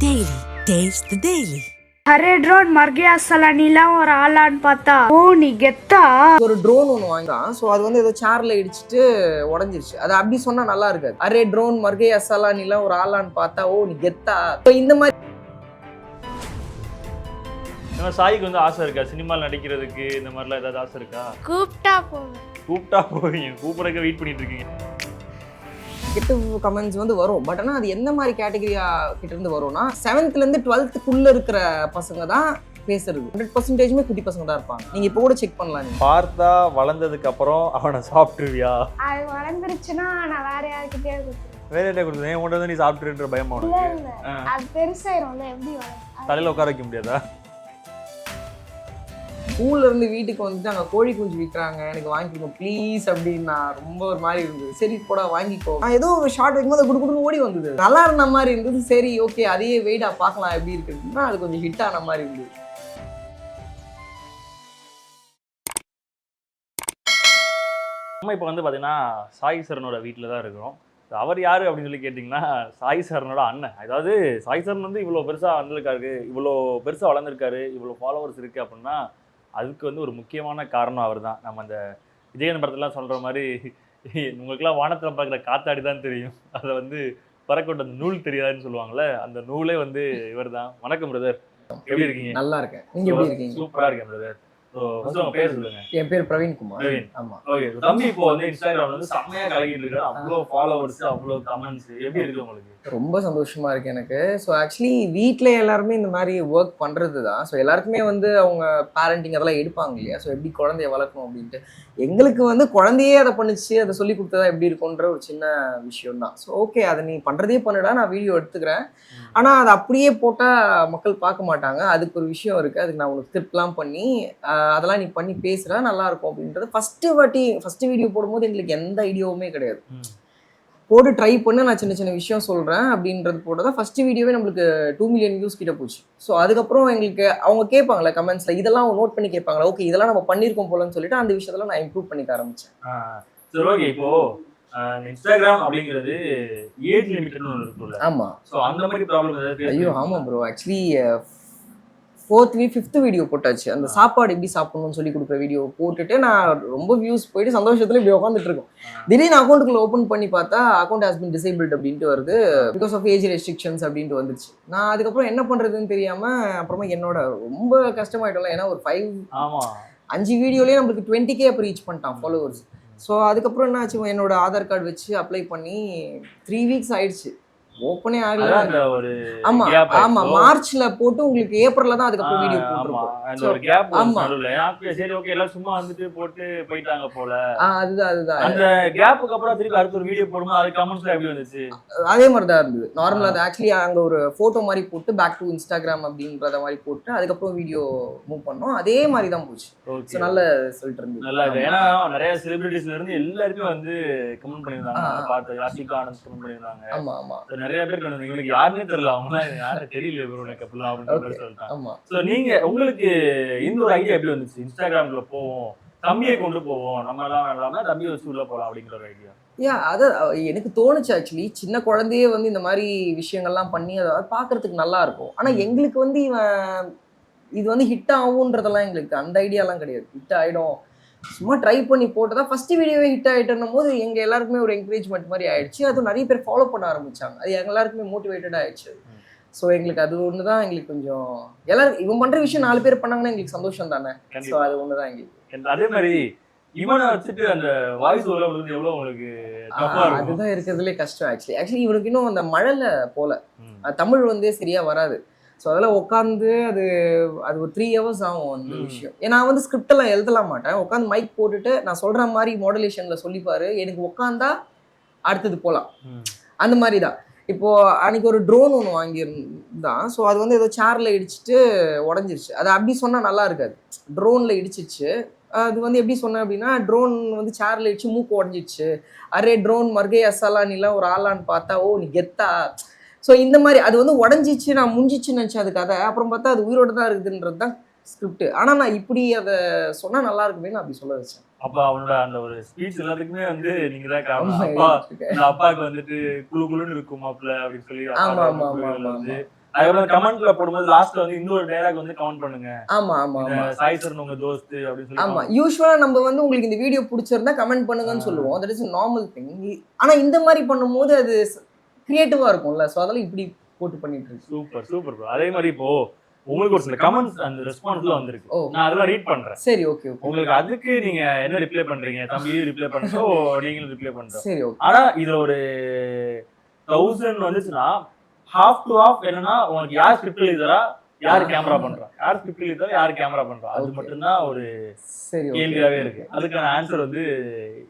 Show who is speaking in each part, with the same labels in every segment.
Speaker 1: Daily. Taste the Daily.
Speaker 2: ஹரேட்ரோன் மர்கியாசலனிலாம் ஒரு ஆளான்னு பார்த்தா ஓ நீ கெத்தா
Speaker 3: ஒரு ட்ரோன் ஒன்று வாங்கினான் ஸோ அது வந்து ஏதோ சேர்ல இடிச்சிட்டு உடஞ்சிருச்சு. அது அப்படி சொன்னா நல்லா இருக்காது. அரே ட்ரோன் மர்கே அசலானிலாம் ஒரு ஆளான்னு பார்த்தா ஓ நீ கெத்தா ஸோ இந்த மாதிரி
Speaker 4: நம்ம சாய்க்கு வந்து ஆசை இருக்கா? சினிமாவில் நடிக்கிறதுக்கு இந்த மாதிரிலாம் ஏதாவது ஆசை இருக்கா?
Speaker 2: கூப்பிட்டா போவேன்
Speaker 4: கூப்பிட்டா போவீங்க. கூப்பிடக்க வெயிட் பண்ணிட்டு இருக்கீங்க.
Speaker 3: கெட்ட கமெண்ட்ஸ் வந்து வரும். பட் ஆனால் அது எந்த மாதிரி கேட்டகரியா கிட்ட இருந்து வரும்னா செவன்த்லேருந்து டுவெல்த்துக்குள்ள இருக்கிற பசங்க தான் பேசுறது. ஹண்ட்ரட் பர்சன்டேஜுமே குட்டி பசங்க தான் இருப்பாங்க. நீங்க இப்போ கூட செக் பண்ணலாம் நீங்க.
Speaker 4: பார்த்தா வளர்ந்ததுக்கு அப்புறம் அவனை சாப்பிட்டுருவியா?
Speaker 2: அது வளர்ந்துருச்சுன்னா நான் வேற யாருக்கிட்டே
Speaker 4: வேற என்ன கொடுத்தேன் என் மட்டும் நீ சாப்பிட்டுன்ற பயமா.
Speaker 2: அது பெருசாயிரும்ல எப்படி வளரும்?
Speaker 4: தலையில உட்கார வைக்க முடியாதா?
Speaker 3: ஸ்கூல்ல இருந்து வீட்டுக்கு வந்துட்டு அங்கே கோழி குஞ்சு விற்கிறாங்க எனக்கு வாங்கிக்கோ ப்ளீஸ் அப்படின்னு நான் ரொம்ப ஒரு மாதிரி இருந்தது. சரி போடா வாங்கிக்கோ. நான் ஏதோ ஒரு ஷார்ட் வைக்கும்போது குடு குடுன்னு ஓடி வந்தது. நல்லா இருந்த மாதிரி இருந்தது. சரி ஓகே அதையே வெயிட்டா பார்க்கலாம் எப்படி இருக்குன்னா அது கொஞ்சம் ஹிட் ஆன மாதிரி இருந்தது.
Speaker 4: நம்ம இப்போ வந்து பார்த்தீங்கன்னா சாய் சரணோட வீட்டில் தான் இருக்கிறோம். அவர் யார் அப்படின்னு சொல்லி கேட்டிங்கன்னா சாய் சரணோட அண்ணன். அதாவது சாய் சரண் வந்து இவ்வளோ பெருசாக வந்திருக்காரு இவ்வளோ பெருசாக வளர்ந்துருக்காரு இவ்வளோ ஃபாலோவர்ஸ் இருக்குது அப்படின்னா அதுக்கு வந்து ஒரு முக்கியமான காரணம் அவர் தான் நம்ம அந்த விஜயன் படத்துலாம் சொல்கிற மாதிரி உங்களுக்குலாம் வானத்தில் பார்க்குற காத்தாடி தான் தெரியும். அதை வந்து பறக்கொண்ட அந்த நூல் தெரியாதுன்னு சொல்லுவாங்கல்ல அந்த நூலே வந்து இவர் தான் வணக்கம் பிரதர் எப்படி இருக்கீங்க?
Speaker 3: நல்லா இருக்கேன். நீங்க எப்படி இருக்கீங்க?
Speaker 4: சூப்பராக இருக்கேன் பிரதர்
Speaker 3: என் பேர் பிரவீன் குமார்.
Speaker 4: பிரவீன்.
Speaker 3: ஆமா.
Speaker 4: ஓகே தம்பி இப்போ வந்து இன்ஸ்டாகிராம்ல வந்து செம்மையா கலக்கிட்டு இருக்காரு. அவ்வளோ ஃபாலோவர்ஸ் அவ்வளோ கமெண்ட்ஸ் எப்படி இருக்கு உங்களுக்கு?
Speaker 3: ரொம்ப சந்தோஷமா இருக்கு எனக்கு. ஸோ ஆக்சுவலி வீட்டில் எல்லாருமே இந்த மாதிரி ஒர்க் பண்றது தான். ஸோ எல்லாருக்குமே வந்து அவங்க பேரண்டிங் அதெல்லாம் எடுப்பாங்க இல்லையா? ஸோ எப்படி குழந்தைய வளர்க்கணும் அப்படின்ட்டு. எங்களுக்கு வந்து குழந்தையே அதை பண்ணுச்சு அதை சொல்லி கொடுத்ததா எப்படி இருக்கும்ன்ற ஒரு சின்ன விஷயம் தான் ஸோ ஓகே அதை நீ பண்றதே பண்ணுடா நான் வீடியோ எடுத்துக்கிறேன். ஆனால் அதை அப்படியே போட்டால் மக்கள் பார்க்க மாட்டாங்க. அதுக்கு ஒரு விஷயம் இருக்குது அதுக்கு நான் உனக்கு ஸ்கிரிப்ட்லாம் பண்ணி அதெல்லாம் நீ பண்ணி பேசுகிறா நல்லா இருக்கும் அப்படின்றது ஃபஸ்ட்டு வாட்டி ஃபஸ்ட்டு வீடியோ போடும்போது எங்களுக்கு எந்த ஐடியாவுமே கிடையாது. போட்டு ட்ரை பண்ண நான் சின்ன சின்ன விஷயம் சொல்கிறேன் அப்படின்றது போட்டு தான் ஃபஸ்ட்டு வீடியோவே நம்மளுக்கு டூ மில்லியன் வியூஸ் கிட்ட போச்சு. ஸோ அதுக்கப்புறம் எங்களுக்கு அவங்க கேட்பாங்களே கமெண்ட்ஸில் இதெல்லாம் நோட் பண்ணி கேட்பாங்களா? ஓகே இதெல்லாம் நம்ம பண்ணியிருக்கோம் போலன்னு சொல்லிட்டு அந்த விஷயத்தில் நான் இம்ப்ரூவ் பண்ணிக்க ஆரம்பித்தேன்
Speaker 4: சரி ஓகே இப்போ ஆஹ், இன்ஸ்டாகிராம் அப்படிங்கிறது ஏஜ் லிமிட்னு ஒன்று இருக்குல்ல
Speaker 3: ஆமாம்
Speaker 4: ஸோ அந்த மாதிரி ப்ராப்ளம் ஏதாவது
Speaker 3: ஐயோ ஆமாம் bro actually fourth week fifth video போட்டாச்சு. அந்த சாப்பாடு எப்படி சாப்பிடணும்னு சொல்லி கொடுக்குற வீடியோ போட்டுட்டு நான் ரொம்ப வியூஸ் போயிட்டு சந்தோஷத்துல இப்படி உட்காந்துட்டு இருக்கோம். திடீர்னு அக்கௌண்ட்டுக்குள்ள ஓப்பன் பண்ணி பார்த்தா அக்கௌண்ட் ஹாஸ் பின் டிசேபிள்ட் அப்படின்ட்டு வருது. பிகாஸ் ஆஃப் ஏஜ் ரெஸ்ட்ரிக்ஷன்ஸ் அப்படின்ட்டு வந்துச்சு நான் அதுக்கப்புறம் என்ன பண்றதுன்னு தெரியாம அப்புறமா என்னோட ரொம்ப கஷ்டமாயிட்டோம்ல. ஏன்னா ஒரு ஃபைவ்
Speaker 4: ஆமா.
Speaker 3: அஞ்சு வீடியோலயே நம்மளுக்கு டுவெண்ட்டி கே அப்போ ரீச் பண்ணிட்டான் ஃபாலோவர்ஸ் ஸோ அதுக்கப்புறம் என்ன ஆச்சு என்னோடய ஆதார் கார்டு வச்சு அப்ளை பண்ணி த்ரீ வீக்ஸ் ஆயிடுச்சு. ஓப்பனே ஆகல.
Speaker 4: அந்த ஒரு
Speaker 3: ஆமா ஆமா? மார்ச்ல போட்டு உங்களுக்கு ஏப்ரல்ல தான் அதுக்கப்புறம் வீடியோ
Speaker 4: ஆஹ், ஆமா.
Speaker 3: போட்டிருக்கோம்
Speaker 4: அந்த
Speaker 3: So,
Speaker 4: ஒரு கேப்
Speaker 3: ஆமா.
Speaker 4: நடுவில். எனக்கு சரி ஓகே எல்லாம் சும்மா வந்துட்டு போட்டு போயிட்டாங்க போல.
Speaker 3: அதுதான் அதுதான்.
Speaker 4: அந்த கேப்புக்கு அப்புறம் திருப்பி அடுத்த ஒரு வீடியோ போடும்போது அது கமெண்ட்ஸ்ல எப்படி வந்துச்சு?
Speaker 3: அதே மாதிரி தான் இருந்தது நார்மலா அது ஆக்சுவலி அங்க ஒரு போட்டோ மாதிரி போட்டு பேக் டு இன்ஸ்டாகிராம் அப்படின்றத மாதிரி போட்டு அதுக்கப்புறம் வீடியோ மூவ் பண்ணோம். அதே மாதிரி தான் போச்சு
Speaker 4: ஓகே
Speaker 3: நல்ல ரிசல்ட் இருந்தது.
Speaker 4: நல்லா இருக்கு ஏன்னா நிறைய செலிபிரிட்டிஸ்ல இருந்து எல்லாருமே வந்து கமெண்ட். நான் பார்த்தேன் யாஷிகா ஆனந்த் கமெண்ட் பண்ணியிருந்தாங்க.
Speaker 3: ஆமா ஆமா.
Speaker 4: நிறைய பேர் comment பண்ணி, இவனுக்கு யாருன்னே தெரியல அவங்க யாரும் தெரியல bro எனக்கு அப்படிலாம் அப்படின்னு சொல்லிட்டாங்க ஸோ நீங்க உங்களுக்கு இந்த ஒரு ஐடியா எப்படி வந்துச்சு? இன்ஸ்டாகிராம்ல போவோம் தம்பியை கொண்டு போவோம் நம்ம எல்லாம் இல்லாம தம்பியை வச்சு உள்ள போலாம் அப்படிங்கிற ஒரு ஐடியா
Speaker 3: யா அது எனக்கு தோணுச்சு ஆக்சுவலி சின்ன குழந்தையே வந்து இந்த மாதிரி விஷயங்கள்லாம் பண்ணி அதை பார்க்கறதுக்கு நல்லா இருக்கும். ஆனா எங்களுக்கு வந்து இவன் இது வந்து ஹிட் ஆகுன்றதெல்லாம் எங்களுக்கு அந்த ஐடியாலாம் கிடையாது. ஹிட் ஆயிடும். சும்மா ட்ரை பண்ணி போட்டதா? ஃபர்ஸ்ட் வீடியோவே ஹிட் ஆயிட்டுன்னும் போது எங்க எல்லாருக்குமே ஒரு என்கரேஜ்மெண்ட் மாதிரி ஆயிடுச்சு. அது நிறைய பேர் ஃபாலோ பண்ண ஆரம்பிச்சாங்க. அது எங்க எல்லாருக்குமே மோட்டிவேட்டட் ஆயிடுச்சு. ஸோ எங்களுக்கு அது ஒன்று தான் எங்களுக்கு கொஞ்சம் எல்லாரும் இவன் பண்ற விஷயம் நாலு பேர் பண்ணாங்கன்னா எங்களுக்கு சந்தோஷம் தானே? ஸோ அது ஒன்று தான் எங்களுக்கு
Speaker 4: அதே மாதிரி இவனை வச்சுட்டு அந்த வாய்ஸ் வந்து எவ்வளவு உங்களுக்கு
Speaker 3: அதுதான் இருக்கிறதுலே கஷ்டம் ஆக்சுவலி ஆக்சுவலி இவனுக்கு இன்னும் அந்த மழைல போல. தமிழ் வந்து சரியா வராது. ஸோ அதெல்லாம் உட்காந்து அது அது ஒரு த்ரீ ஹவர்ஸ் ஆகும் அந்த. விஷயம். ஏன்னா நான் வந்து ஸ்கிரிப்ட் எல்லாம் எழுதலாம் மாட்டேன். உட்காந்து மைக் போட்டுட்டு நான் சொல்ற மாதிரி மாடுலேஷன்ல சொல்லிப்பாரு. எனக்கு உட்காந்தா அடுத்தது போகலாம். அந்த மாதிரி தான். இப்போ அன்னைக்கு ஒரு ட்ரோன் ஒன்று வாங்கியிருந்தான். ஸோ அது வந்து ஏதோ சேர்ல இடிச்சிட்டு உடஞ்சிருச்சு. அது அப்படி சொன்னா நல்லா இருக்காது. ட்ரோன்ல இடிச்சிச்சு அது வந்து எப்படி சொன்னேன் அப்படின்னா ட்ரோன் வந்து சேர்ல இடிச்சு மூக்கு உடஞ்சிச்சு அரே ட்ரோன் மர்கே அசலானிலாம் ஒரு ஆளான்னு பார்த்தா ஓ நீ கெத்தா. ஸோ இந்த மாதிரி அது வந்து உடஞ்சிச்சு நான் முடிஞ்சிச்சுன்னு நினச்சேன் அது கதை அப்புறம் பார்த்தா அது உயிரோட தான் இருக்குதுன்றது தான் ஸ்கிரிப்ட் ஆனால் நான் இப்படி அதை சொன்னால் நல்லா இருக்குமே நான் அப்படி சொல்ல வச்சேன்.
Speaker 4: அப்ப அவனோட அந்த ஒரு ஸ்பீச் எல்லாத்துக்குமே வந்து நீங்க தான் காரணம்.
Speaker 3: ஆமா,
Speaker 4: அப்பா. இந்த அப்பாவுக்கு வந்துட்டு குழு குழுன்னு இருக்கும் மாப்பிள்ள அப்படின்னு சொல்லி
Speaker 3: ஆமா, ஆமா, ஆமா, ஆமா,
Speaker 4: வந்து. அதுக்கப்புறம் கமெண்ட்ல போடும்போது லாஸ்ட்ல வந்து இந்த ஒரு டைலாக் வந்து கமெண்ட் பண்ணுங்க.
Speaker 3: ஆமா ஆமா ஆமா.
Speaker 4: சாய் சரண் உங்க தோஸ்து அப்படின்னு
Speaker 3: ஆமா
Speaker 4: சொல்லி
Speaker 3: யூஸ்வலா நம்ம வந்து உங்களுக்கு இந்த வீடியோ பிடிச்சிருந்தா கமெண்ட் பண்ணுங்கன்னு. சொல்லுவோம். தட் இஸ் நார்மல் திங் ஆனா இந்த மாதிரி பண்ணும்போது அது கிரியேட்டிவா இருக்கும்ல. சோ அதெல்லாம் இப்படி போட்டு பண்ணிட்டு இருக்கு.
Speaker 4: சூப்பர் சூப்பர் ப்ரோ அதே மாதிரி இப்போ உங்களுக்கு ஒரு சில கமெண்ட்ஸ் அந்த ரெஸ்பான்ஸ்ல வந்திருக்கு. நான் அதெல்லாம் ரீட் பண்றேன்.
Speaker 3: சரி ஓகே
Speaker 4: உங்களுக்கு அதுக்கு நீங்க என்ன ரிப்ளை பண்றீங்க? தம்பி ரிப்ளை பண்றோம் நீங்களும் ரிப்ளை பண்றோம்
Speaker 3: சரி ஓகே
Speaker 4: ஆனா இதுல ஒரு தௌசண்ட் வந்துச்சுன்னா ஹாஃப் டு ஹாஃப் என்னன்னா உனக்கு யார் ஸ்கிரிப்ட் எழுதுறா யார் கேமரா பண்றா? யார் ஸ்கிரிப்ட் எழுதுறா யார் கேமரா பண்றா? அது. மட்டும்தான் ஒரு
Speaker 3: சரி
Speaker 4: கேள்வியாவே இருக்கு. அதுக்கான ஆன்சர் வந்து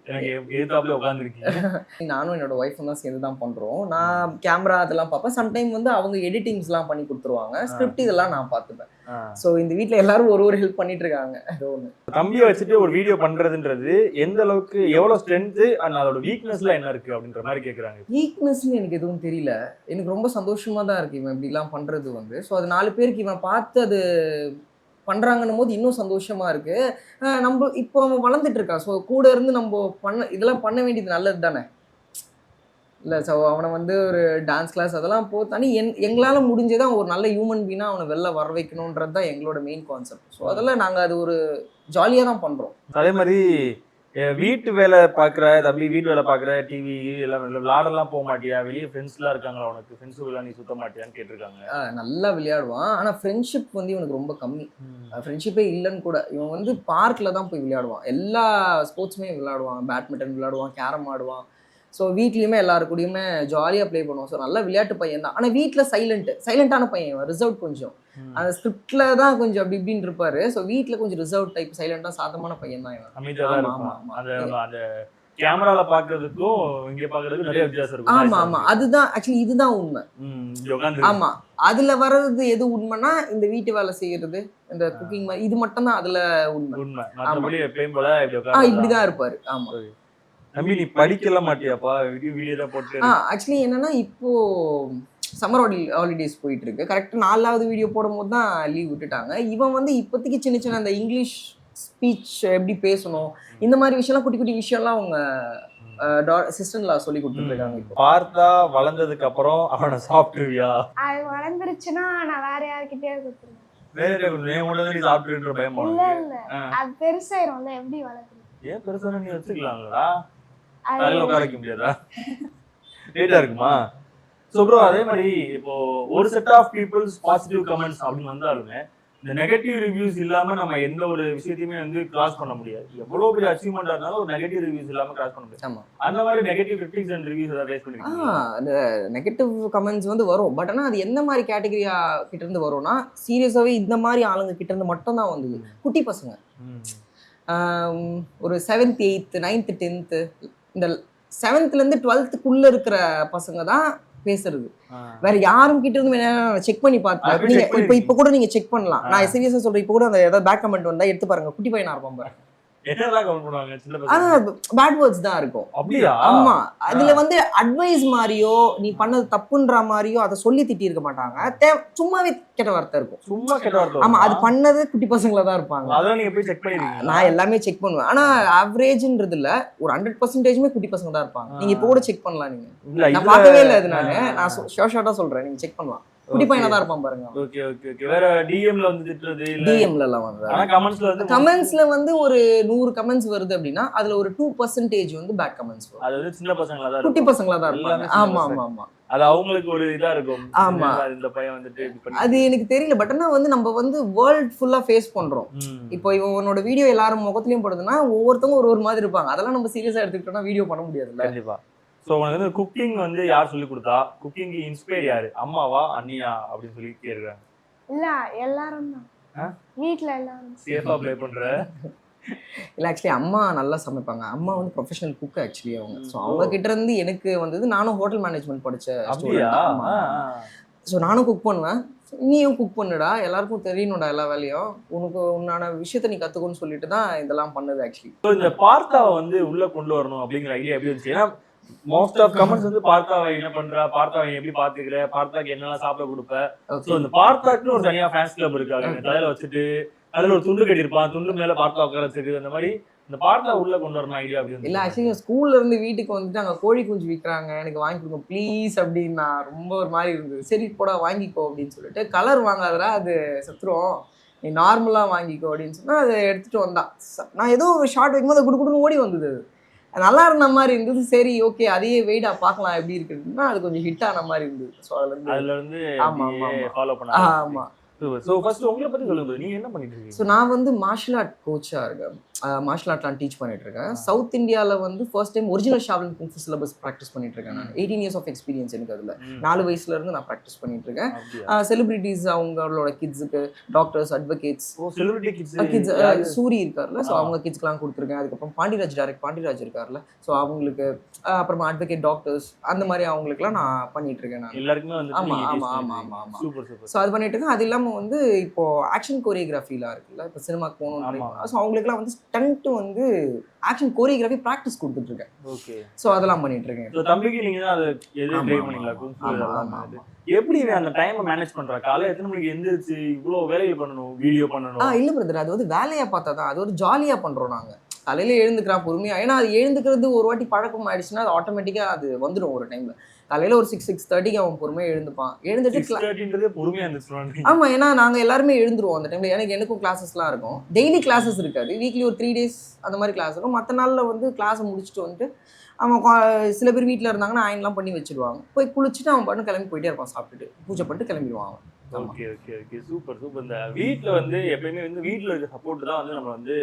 Speaker 4: எனக்கு எதிர்த்தாப்புல உட்காந்துருக்கீங்க
Speaker 3: நானும் என்னோட ஒய்ஃபும் தான் சேர்ந்து தான் பண்றோம். நான் கேமரா அதெல்லாம் பார்ப்பேன். சம்டைம் வந்து அவங்க எடிட்டிங்ஸ்லாம் பண்ணி கொடுத்துருவாங்க. ஸ்கிரிப்ட் இதெல்லாம் நான் பார்த்துப்பேன். ஸோ இந்த வீட்ல எல்லாரும் ஒரு ஒரு ஹெல்ப் பண்ணிட்டு இருக்காங்க ஏதோ ஒன்று
Speaker 4: தம்பியை வச்சுட்டு ஒரு வீடியோ பண்றதுன்றது எந்த அளவுக்கு எவ்வளவு ஸ்ட்ரென்த் அண்ட் அதோட வீக்னஸ்ல என்ன இருக்கு அப்படின்ற மாதிரி கேக்குறாங்க
Speaker 3: வீக்னஸ்னு எனக்கு எதுவும் தெரியல. எனக்கு ரொம்ப சந்தோஷமா தான் இருக்கு இவன் இப்படிலாம் பண்றது வந்து. ஸோ அது நாலு பேருக்கு இவன் பார்த்து அது பண்றாங்கன்னும் போது இன்னும் சந்தோஷமா இருக்கு. அஹ் நம்ம இப்போ அவன் வளர்ந்துட்டு இருக்கான் ஸோ கூட இருந்து நம்ம பண்ண இதெல்லாம் பண்ண வேண்டியது நல்லது தானே இல்லை ஸோ அவனை வந்து ஒரு டான்ஸ் கிளாஸ் அதெல்லாம் போ தனி என் எங்களால் முடிஞ்சதை ஒரு நல்ல ஹியூமன் பீனாக அவனை வெளில வர வைக்கணுன்றது தான் எங்களோட மெயின் கான்செப்ட் ஸோ அதெல்லாம் நாங்கள் அது ஒரு ஜாலியாக தான் பண்ணுறோம்
Speaker 4: அதே மாதிரி வீட்டு வேலை பாக்குற தம்பி வீட்டு வேலை பாக்குற டிவி எல்லாம் விளாடலாம் போக மாட்டியா? வெளியே ஃப்ரெண்ட்ஸ் எல்லாம் இருக்காங்களா உனக்கு? ஃப்ரெண்ட்ஸ் நீ சுத்த மாட்டியான்னு கேட்டிருக்காங்க.
Speaker 3: நல்லா விளையாடுவான். ஆனால் ஃப்ரெண்ட்ஷிப் வந்து இவனுக்கு ரொம்ப கம்மி. ஃப்ரெண்ட்ஷிப்பே இல்லைன்னு கூட இவன் வந்து பார்க்கில் தான் போய் விளையாடுவான். எல்லா ஸ்போர்ட்ஸுமே விளையாடுவான். பேட்மிண்டன் விளையாடுவான் கேரம் ஆடுவான். ஸோ வீட்லேயுமே எல்லாரு கூடயுமே ஜாலியாக ப்ளே பண்ணுவான் ஸோ நல்ல விளையாட்டு பையன் தான். ஆனால் வீட்டில் சைலண்ட் சைலண்டான பையன் ரிசர்வ் கொஞ்சம். அந்த ஸ்கிரிப்டில் தான் கொஞ்சம் அப்படி இப்படின்னு இருப்பாரு. ஸோ வீட்டில் கொஞ்சம் ரிசர்வ் டைப் சைலண்டாக சாதமான பையன் தான் இவன். ஆமா, ஆமா, ஆமா.
Speaker 4: கேமரால பாக்குறதுக்கும் இங்க பாக்குறதுக்கும் நிறைய வித்தியாசம் இருக்கும்.
Speaker 3: ஆமாம் ஆமாம் அதுதான் ஆக்சுவலி இதுதான் உண்மை. ஆமா. அதுல வர்றது எது உண்மைன்னா இந்த வீட்டு வேலை செய்யறது இந்த குக்கிங் இது மட்டும் தான் அதுல உண்மை.
Speaker 4: உண்மை. மற்றபடி எப்பயும் போல
Speaker 3: இப்படிதான் இருப்பாரு. ஆமா.
Speaker 4: தம்பி நீ படிக்கல மாட்டியாப்பா வீடியோ வீடியோ தான் போட்டு
Speaker 3: ஆக்சுவலி என்னன்னா இப்போ சம்மர் ஹாலி ஹாலிடேஸ் போயிட்டு இருக்கு கரெக்டாக நாலாவது வீடியோ போடும்போது தான் லீவ் விட்டுட்டாங்க. இவன் வந்து இப்போதைக்கு சின்ன சின்ன அந்த இங்கிலீஷ் ஸ்பீச் எப்படி பேசணும் இந்த மாதிரி விஷயம்லாம் குட்டி குட்டி விஷயம்லாம் அவங்க சிஸ்டர்ல சொல்லி கொடுத்துருக்காங்க இப்போ.
Speaker 4: பார்த்தா வளர்ந்ததுக்கு அப்புறம் அவனை சாப்பிட்டுருவியா?
Speaker 2: அது வளர்ந்துருச்சுன்னா நான் வேற யார்கிட்டயே கொடுத்துருவேன்.
Speaker 4: வேற கூட நீ சாப்பிட்டுன்ற பயமா
Speaker 2: இல்ல
Speaker 4: உனக்கு?
Speaker 2: இல்ல.
Speaker 4: ஆ.
Speaker 2: அது பெருசாயிரும்ல எப்படி வளர்க்குறது?
Speaker 4: ஏன் பெருசா நீ வச்சுக்கலாம்லடா?
Speaker 2: அது
Speaker 4: அதில் உட்கார வைக்க முடியாதா? லேட்டா இருக்குமா? ஸோ ப்ரோ அதே மாதிரி இப்போ ஒரு set of peoples positive comments அப்படின்னு வந்தாலுமே இந்த நெகட்டிவ் ரிவ்யூஸ் இல்லாம நம்ம எந்த ஒரு விஷயத்தையுமே வந்து கிராஸ் பண்ண முடியாது. எவ்வளவு பெரிய அச்சீவ்மெண்டா இருந்தாலும் ஒரு நெகட்டிவ் ரிவ்யூஸ் இல்லாம கிராஸ் பண்ண முடியாது. அந்த மாதிரி நெகட்டிவ் கிரிட்டிக்ஸ் அண்ட் ரிவ்யூஸ் ஏதாவது பண்ணிருக்கீங்க
Speaker 3: அந்த நெகட்டிவ் கமெண்ட்ஸ் வந்து வரும். பட் ஆனால் அது எந்த மாதிரி கேட்டகரியா கிட்ட இருந்து வரும்னா சீரியஸாகவே இந்த மாதிரி ஆளுங்க கிட்ட இருந்து மட்டும் தான் வந்தது. குட்டி பசங்க. ஒரு செவன்த் எயித்து நைன்த்து டென்த்து இந்த செவன்த்லேருந்து டுவெல்த்துக்குள்ளே இருக்கிற பசங்க தான் பேசுறது வேற யாரும் கிட்ட இருந்து செக் பண்ணி
Speaker 4: போய்
Speaker 3: நீங்க இப்போ. இப்போ கூட நீங்க செக் பண்ணலாம். நான் சீரியஸா சொல்றேன் இப்போ கூட அந்த ஏதாவது பேக் கமெண்ட் வந்தா எடுத்து பாருங்க. குட்டி பையனா இருப்பான் பாருங்க. பேட் வேர்ட்ஸ் தான் இருக்கும்.
Speaker 4: அப்படியா?
Speaker 3: ஆமா. அதுல வந்து அட்வைஸ் மாதிரியோ நீ பண்ணது தப்புன்ற மாதிரியோ அதை சொல்லி திட்டி இருக்க மாட்டாங்க சும்மாவே கெட்ட வார்த்தை இருக்கும்.
Speaker 4: சும்மா கெட்ட வார்த்தை
Speaker 3: ஆமா அது? பண்ணது குட்டி பசங்கள தான் இருப்பாங்க.
Speaker 4: அதெல்லாம் நீங்க போய் செக் பண்ணிருக்கீங்க
Speaker 3: நான் எல்லாமே செக் பண்ணுவேன். ஆனா ஆவரேஜ்ன்றது இல்ல ஒரு ஹண்ட்ரட் பர்சன்டேஜ்மே குட்டி பசங்க தான் இருப்பாங்க. நீங்க இப்போ கூட செக் பண்ணலாம் நீங்க. நான் பார்க்கவே இல்லை அது நானு. நான் ஷோர் ஷார்ட்டா சொல்றேன். நீங்க செக் பண்ணலாம். குட்டி. பையனா தான் இருப்பான் பாருங்க
Speaker 4: ஓகே ஓகே ஓகே. வேற டிஎம்ல வந்து திட்டுறது இல்ல?
Speaker 3: டிஎம்ல எல்லாம் வந்து.
Speaker 4: ஆனா கமெண்ட்ஸ்ல வந்து
Speaker 3: கமெண்ட்ஸ்ல வந்து ஒரு நூறு கமெண்ட்ஸ் வருது அப்படின்னா அதுல ஒரு டூ பர்சன்டேஜ் வந்து பேட் கமெண்ட்ஸ் வரும்.
Speaker 4: அது வந்து சின்ன பசங்களா தான்
Speaker 3: குட்டி பசங்களா தான் இருப்பாங்க. ஆமா. ஆமா ஆமா.
Speaker 4: அது அவங்களுக்கு ஒரு இதா இருக்கும்.
Speaker 3: ஆமா.
Speaker 4: இந்த பையன் வந்துட்டு
Speaker 3: அது எனக்கு தெரியல பட் ஆனா வந்து நம்ம வந்து வேர்ல்ட் ஃபுல்லா ஃபேஸ் பண்றோம். இப்போ இவனோட வீடியோ எல்லாரும் முகத்துலயும் போடுதுன்னா ஒவ்வொருத்தவங்க ஒரு ஒரு மாதிரி இருப்பாங்க. அதெல்லாம் நம்ம சீரியஸா எடுத்துக்கிட்டோம்னா வீடியோ பண்ண முடியாதுல்ல?
Speaker 4: கண்டிப்பா. சோ உனக்கு வந்து குக்கிங் வந்து யார் சொல்லி கொடுத்தா? குக்கிங் இன்ஸ்பயர் யாரு? அம்மாவா அண்ணியா? அப்படின்னு சொல்லி கேக்குறாங்க
Speaker 2: இல்ல எல்லாரும் தான்? வீட்ல எல்லாரும்
Speaker 4: சேஃபா ப்ளே பண்ற?
Speaker 3: இல்ல ஆக்சுவலி அம்மா நல்லா சமைப்பாங்க. அம்மா வந்து ப்ரொஃபஷனல் குக் ஆக்சுவலி அவங்க. ஸோ அவங்க கிட்ட இருந்து எனக்கு வந்தது நானும் ஹோட்டல் மேனேஜ்மெண்ட்
Speaker 4: ஆ.
Speaker 3: ஸோ நானும் குக் பண்ணுவேன். நீயும் குக் பண்ணுடா. எல்லாருக்கும் தெரியணும்டா எல்லா வேலையும். உனக்கு உன்னான விஷயத்த நீ கத்துக்கோன்னு சொல்லிட்டு தான் இதெல்லாம் பண்ணது ஆக்சுவலி
Speaker 4: இந்த பார்த்தாவை வந்து உள்ள கொண்டு வரணும் அப்படிங்கிற ஐடியா எப்படி இருந்துச்சு? ஏன்னா மோஸ்ட் ஆஃப் கமெண்ட்ஸ் வந்து பார்த்தாவை என்ன பண்ற? பார்த்தாவை எப்படி பாத்துக்கிற பார்த்தாக்கு என்னெல்லாம் சாப்பிட கொடுப்ப? சோ இந்த பார்த்தாக்குன்னு ஒரு தனியா ஃபேன்ஸ் கிளப் இருக்காங்க. தலையில வச்சுட்டு அதுல ஒரு துண்டு கட்டியிருப்பான். துண்டு மேல பார்த்தா உட்கார வச்சிருக்கு அந்த மாதிரி இந்த பாடல உள்ள கொண்டு வரணும் ஐடியா அப்படி
Speaker 3: இல்ல ஆக்சுவலி ஸ்கூல்ல இருந்து வீட்டுக்கு வந்துட்டு அங்க கோழி குஞ்சு விற்கிறாங்க எனக்கு வாங்கி கொடுங்க ப்ளீஸ் அப்படின்னு ரொம்ப ஒரு மாதிரி இருந்தது. சரி போடா வாங்கிக்கோ அப்படின்னு சொல்லிட்டு கலர் வாங்காதடா அது செத்துரும் நீ நார்மலா வாங்கிக்கோ அப்படின்னு சொன்னா அதை எடுத்துட்டு வந்தான். நான் ஏதோ ஒரு ஷார்ட் வைக்கும்போது அது குடு குடுன்னு ஓடி வந்தது. நல்லா இருந்த மாதிரி இருந்தது. சரி ஓகே அதையே வெயிடா பார்க்கலாம் எப்படி இருக்குதுன்னா அது கொஞ்சம் ஹிட் ஆன மாதிரி இருந்தது. ஸோ அதுல இருந்து
Speaker 4: அதுல இருந்து
Speaker 3: ஆமா, ஆமா, ஆமா.
Speaker 4: ஃபாலோ
Speaker 3: ஆ,
Speaker 4: பண்ண
Speaker 3: ஆமா.
Speaker 4: சோ ஃபர்ஸ்ட் உங்களை பத்தி சொல்லுங்க bro. நீங்க என்ன பண்ணிட்டு இருக்கீங்க?
Speaker 3: ஸோ நான் வந்து மார்ஷல் ஆர்ட் கோச்சாக இருக்கேன். மார்ஷல் ஆர்ட்லாம் டீச் பண்ணிட்டு இருக்கேன் சவுத் இந்தியாவில் வந்து first time original Shaolin kung fu syllabus practice பண்ணிட்டு இருக்கேன் நான். எயிட்டீன் இயர்ஸ் ஆஃப் எக்ஸ்பீரியன்ஸ் எனக்கு அதில். நாலு வயசுல இருந்து நான் ப்ராக்டிஸ் பண்ணிட்டு இருக்கேன்? செலிபிரிட்டிஸ் அவங்களோட கிட்ஸுக்கு டாக்டர்ஸ் அட்வொகேட்ஸ்
Speaker 4: கிட்ஸ்
Speaker 3: சூரி இருக்கார்ல ஸோ. அவங்க கிட்ஸ்க்குலாம் கொடுத்துருக்கேன். அதுக்கப்புறம் பாண்டிராஜ் டைரக்ட் பாண்டிராஜ் இருக்கார்ல ஸோ அவங்களுக்கு அப்புறமா அட்வொகேட் டாக்டர்ஸ் அந்த மாதிரி அவங்களுக்குலாம் நான் பண்ணிட்டு இருக்கேன் நான்.
Speaker 4: எல்லாருக்குமே வந்து
Speaker 3: ஆமா, ஆமா, ஆமா, ஆமா, ஆமா.
Speaker 4: சூப்பர் சூப்பர்
Speaker 3: ஸோ அது பண்ணிட்டு இருக்கேன் அது இல்லாமல் வந்து இப்போ ஆக்ஷன் கோரியோகிராஃபிலாம் இருக்குல்ல இப்போ சினிமாக்கு
Speaker 4: ஆமா.
Speaker 3: போகணும் ஸோ அவங்களுக்குலாம் வந்து ஸ்டண்ட் வந்து ஆக்ஷன் கோரியோகிராஃபி ப்ராக்டிஸ் கொடுத்துட்டு இருக்கேன்
Speaker 4: ஓகே.
Speaker 3: ஸோ அதெல்லாம்
Speaker 4: ஸோ தம்பிக்கு நீங்க தான் அதை எது
Speaker 3: ஆமா,
Speaker 4: ட்ரை பண்ணீங்களா. எப்படி அந்த டைமை மேனேஜ் பண்றா? காலையில எத்தனை மணிக்கு எந்திரிச்சு இவ்வளோ வேலைகள் பண்ணணும்? வீடியோ
Speaker 3: ஆ
Speaker 4: பண்ணணும்
Speaker 3: இல்லை பிரதர் அது வந்து வேலையாக பார்த்தா தான் அது ஒரு ஜாலியாக பண்ணுறோம் நாங்கள் காலையில் எழுந்துக்கிறான் பொறுமையாக ஏன்னா அது எழுந்துக்கிறது ஒரு வாட்டி பழக்கம் ஆயிடுச்சுன்னா அது ஆட்டோமேட்டிக்காக அது வந்துடும் ஒரு டைமில் காலையில் ஒரு சிக்ஸ் சிக்ஸ் தேர்ட்டிக்கு அவன் பொறுமையாக எழுந்துப்பான். எழுந்துட்டு ஆமாம் ஏன்னா நாங்கள் எல்லாருமே எழுந்துருவோம் அந்த டைமில் எனக்கு எனக்கும் கிளாஸஸ்லாம் இருக்கும். டெய்லி கிளாஸஸ் இருக்காது. வீக்லி ஒரு த்ரீ டேஸ் அந்த மாதிரி கிளாஸ் இருக்கும். மற்ற நாளில் வந்து கிளாஸை முடிச்சுட்டு வந்துட்டு அவன் சில பேர் வீட்டில் இருந்தாங்கன்னா அயன்லாம் பண்ணி வச்சிருவாங்க. போய் குளிச்சுட்டு அவன் பாட்டு கிளம்பி போயிட்டே இருப்பான் சாப்பிட்டுட்டு. பூஜை பண்ணிட்டு கிளம்பிடுவான் அவன்.
Speaker 4: Okay okay okay super super இந்த வீட்ல வந்து எப்பயுமே வந்து வீட்ல இருக்க சப்போர்ட் தான் வந்து நம்ம வந்து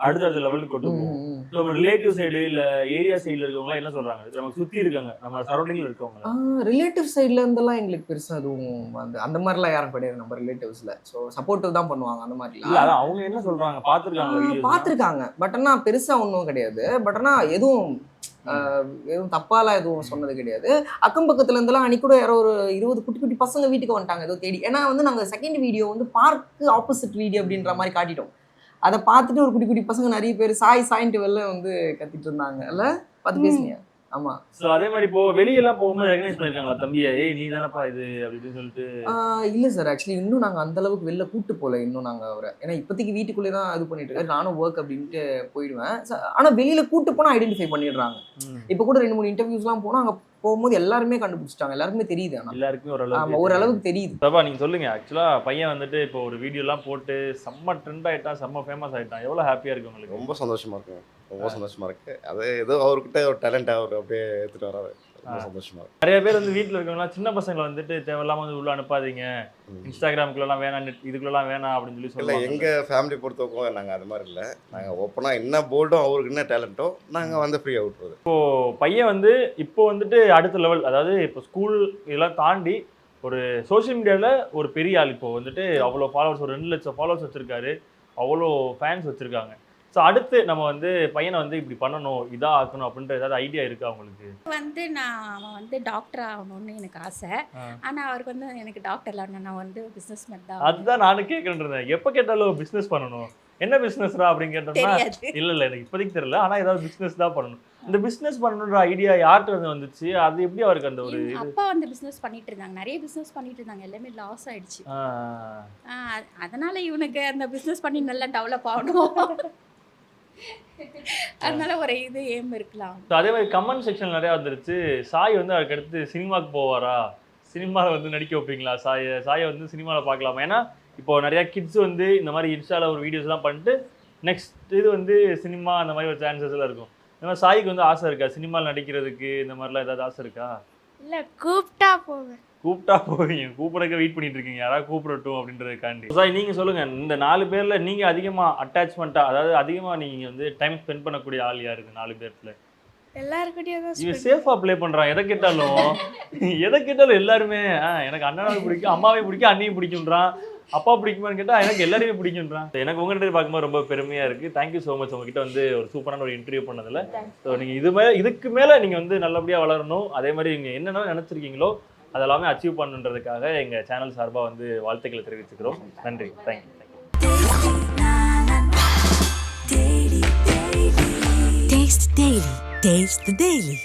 Speaker 4: அடுத்தடுத்த லெவலுக்கு கொண்டு போவோம்.
Speaker 3: ம், ம்.
Speaker 4: நம்ம ரிலேட்டிவ் சைடு இல்ல ஏரியா சைடுல இருக்கவங்க என்ன சொல்றாங்க? நமக்கு சுத்தி இருக்காங்க நம்ம சரௌண்டிங்ல இருக்கவங்க.
Speaker 3: ரிலேட்டிவ் சைட்ல இருந்தெல்லாம் எங்களுக்கு பெருசா எதுவும் அந்த அந்த மாதிரிலாம் யாரும் கிடையாது நம்ம ரிலேட்டிவ்ஸ்ல ஸோ சப்போர்ட்டிவ் தான் பண்ணுவாங்க அந்த
Speaker 4: இல்ல
Speaker 3: மாதிரிலாம்
Speaker 4: அதான் அவங்க என்ன சொல்றாங்க? பாத்துருக்காங்க வீடியோஸ்
Speaker 3: பார்த்துருக்காங்க. பட் ஆனால் பெருசா ஒன்றும் கிடையாது. பட் ஆனால் எதுவும் எதுவும் தப்பாலாம் எதுவும் சொன்னது கிடையாது. அக்கம் பக்கத்துல இருந்தெல்லாம் அன்னைக்கு கூட யாரோ ஒரு இருபது குட்டி குட்டி பசங்க வீட்டுக்கு வந்துட்டாங்க. ஏதோ தேடி. ஏன்னா வந்து நாங்கள் செகண்ட் வீடியோ வந்து பார்க்கு ஆப்போசிட் வீடியோ அப்படின்ற மாதிரி காட்டிட்டோம். அதை பார்த்துட்டு ஒரு குட்டி குட்டி பசங்க நிறைய பேர் சாய் சாயின்ட்டு வெளில வந்து கத்திட்டு இருந்தாங்க இல்ல பார்த்து பேசுனியா? ஆமா.
Speaker 4: சோ அதே மாதிரி இப்போ வெளியெல்லாம் போகும்போது ரெகனைஸ் பண்ணிருக்காங்களா தம்பியா ஏய் நீ தானப்பா இது அப்படி இப்படின்னு சொல்லிட்டு?
Speaker 3: ஆஹ் இல்ல சார் ஆக்சுவலி இன்னும் நாங்க அந்த அளவுக்கு வெளில கூட்டு போல இன்னும் நாங்க அவரை. ஏன்னா இப்போதைக்கு வீட்டுக்குள்ளே தான் இது பண்ணிட்டு இருக்காரு. நானும் ஒர்க் அப்படின்ட்டு போயிடுவேன். ஆனா வெளியில கூட்டு போனா ஐடென்டிஃபை பண்ணிடுறாங்க. இப்போ கூட ரெண்டு மூணு இன்டர்வியூஸ்லாம் போனா அங்க போகும்போது எல்லாருமே கண்டுபிடிச்சிட்டாங்க. எல்லாருக்குமே தெரியுது ஆனா.
Speaker 4: எல்லாருக்குமே
Speaker 3: ஆமா
Speaker 4: ஓரளவுக்கு
Speaker 3: ஓரளவுக்கு தெரியுது.
Speaker 4: சபா நீங்க சொல்லுங்க. ஆக்சுவலா பையன் வந்துட்டு இப்போ ஒரு வீடியோ எல்லாம் போட்டு செம்ம ட்ரெண்ட் ஆயிட்டான் செம்ம ஃபேமஸ் ஆயிட்டான். எவ்வளவு ஹாப்பியா இருக்கு உங்களுக்கு?
Speaker 5: ரொம்ப சந்தோஷமா இருக்குங்க. ரொம்ப சந்தோஷமா இருக்கு. அது ஏதோ அவர்கிட்ட ஒரு டேலண்ட் அவர் அப்படியே எடுத்துட்டு வராரு ரொம்ப. சந்தோஷமா இருக்கு.
Speaker 4: நிறைய பேர் வந்து வீட்ல இருக்கவங்கலாம் சின்ன பசங்களை வந்துட்டு தேவையில்லாம வந்து உள்ள அனுப்பாதீங்க. இன்ஸ்டாகிராமுக்குள்ளலாம் வேணாம் net இதுக்குள்ளலாம் வேணாம் அப்படின்னு சொல்லி
Speaker 5: இல்ல
Speaker 4: சொல்லுவாங்க.
Speaker 5: எங்க ஃபேமிலி பொறுத்தவரைக்கும் நாங்க அது மாதிரி இல்ல. நாங்க ஓப்பனா என்ன போல்டோ அவருக்கு என்ன டேலண்ட்டோ நாங்க வந்து ஃப்ரீயா விட்டுறது
Speaker 4: இப்போ பையன் வந்து இப்போ வந்துட்டு அடுத்த லெவல் அதாவது இப்போ ஸ்கூல் இதெல்லாம் தாண்டி ஒரு சோஷியல் மீடியாவில் ஒரு பெரிய ஆள் இப்போ வந்துட்டு அவ்வளோ ஃபாலோவர்ஸ் ஒரு ரெண்டு லட்சம் ஃபாலோவர்ஸ் வச்சிருக்காரு. அவ்வளோ ஃபேன்ஸ் வச்சிருக்காங்க. ஸோ அடுத்து நம்ம வந்து பையனை வந்து இப்படி பண்ணணும் இதா ஆக்கணும் அப்படின்ற ஏதாவது ஐடியா இருக்கா உங்களுக்கு?
Speaker 6: வந்து நான் அவன் வந்து டாக்டர் ஆகணும்னு எனக்கு ஆசை.
Speaker 4: ஆ.
Speaker 6: ஆனா அவருக்கு வந்து எனக்கு டாக்டர் ஆகணும் நான் வந்து பிசினஸ் மேன் தான்.
Speaker 4: அதுதான் நானும் கேட்கறேன் எப்போ கேட்டாலும் பிஸ்னஸ் பண்ணணும். என்ன பிஸ்னஸ்ரா அப்படின்னு கேட்டோம்னா இல்ல இல்ல எனக்கு இப்போதைக்கு தெரியல. ஆனா ஏதாவது பிஸ்னஸ் தான் பண்ணணும். இந்த பிஸ்னஸ் பண்ணணுன்ற ஐடியா யார்கிட்ட இருந்து வந்துச்சு? அது எப்படி அவருக்கு அந்த ஒரு
Speaker 6: அப்பா வந்து பிசினஸ் பண்ணிட்டு இருந்தாங்க. நிறைய பிசினஸ் பண்ணிட்டு இருந்தாங்க. எல்லாமே லாஸ் ஆயிடுச்சு. அதனால இவனுக்கு அந்த பிசினஸ் பண்ணி நல்லா டெவலப் ஆகணும். அதனால ஒரு இது ஏம் இருக்கலாம்.
Speaker 4: அதே மாதிரி கமெண்ட் செக்ஷன் நிறைய வந்துருச்சு. சாய் வந்து அதுக்கு அடுத்து சினிமாக்கு போவாரா? சினிமாவில் வந்து நடிக்க வைப்பீங்களா? சாயை சாயை வந்து சினிமாவில் பார்க்கலாமா? ஏன்னா இப்போ நிறைய கிட்ஸ் வந்து இந்த மாதிரி இன்ஸ்டால ஒரு வீடியோஸ்லாம் பண்ணிட்டு நெக்ஸ்ட் இது வந்து சினிமா அந்த மாதிரி ஒரு சான்சஸ் எல்லாம் இருக்கும். இந்த மாதிரி சாய்க்கு வந்து ஆசை இருக்கா? சினிமாவில் நடிக்கிறதுக்கு இந்த மாதிரிலாம் ஏதாவது ஆசை இருக்கா?
Speaker 2: இல்ல கூப்பிட்டா போவேன்.
Speaker 4: கூப்பிட்டா போவீங்க. கூப்பிடக்க வெயிட் பண்ணிட்டு இருக்கீங்க யாராவது கூப்பிடட்டும் அப்படின்றதுக்காண்டி. சாய் நீங்க சொல்லுங்க. இந்த நாலு பேர்ல நீங்க அதிகமா அட்டாச்மெண்ட்டா அதாவது அதிகமா நீங்க வந்து டைம் ஸ்பெண்ட் பண்ணக்கூடிய ஆள் யாருக்கு நாலு பேர்ல
Speaker 2: எல்லாருக்கிட்டயும் தான்
Speaker 4: இவன் சேஃபா ப்ளே பண்றான். எதை கேட்டாலும் எதை கேட்டாலும் எல்லாருமே எனக்கு அண்ணனாவை பிடிக்கும் அம்மாவை பிடிக்கும் அண்ணியும் பிடிக்கும்ன்றான். அப்பா பிடிக்குமான்னு கேட்டா எனக்கு எல்லாரையுமே பிடிக்கும்ன்றான். எனக்கு உங்கள்கிட்ட பார்க்கும்போது ரொம்ப பெருமையா இருக்கு. தேங்க்யூ ஸோ மச் உங்ககிட்ட வந்து ஒரு சூப்பரான ஒரு இன்டர்வியூ பண்ணதுல. ஸோ நீங்க இது மேல இதுக்கு மேல நீங்க வந்து நல்லபடியா வளரணும். அதே மாதிரி நீங்க என்னென்ன நினைச்சிருக்கீங்களோ அதெல்லாமே அச்சீவ் பண்ணுன்றதுக்காக எங்கள் சேனல் சார்பாக வந்து வாழ்த்துக்களை தெரிவிச்சுக்கிறோம் நன்றி thank you
Speaker 1: Taste the Daily. Taste the Daily.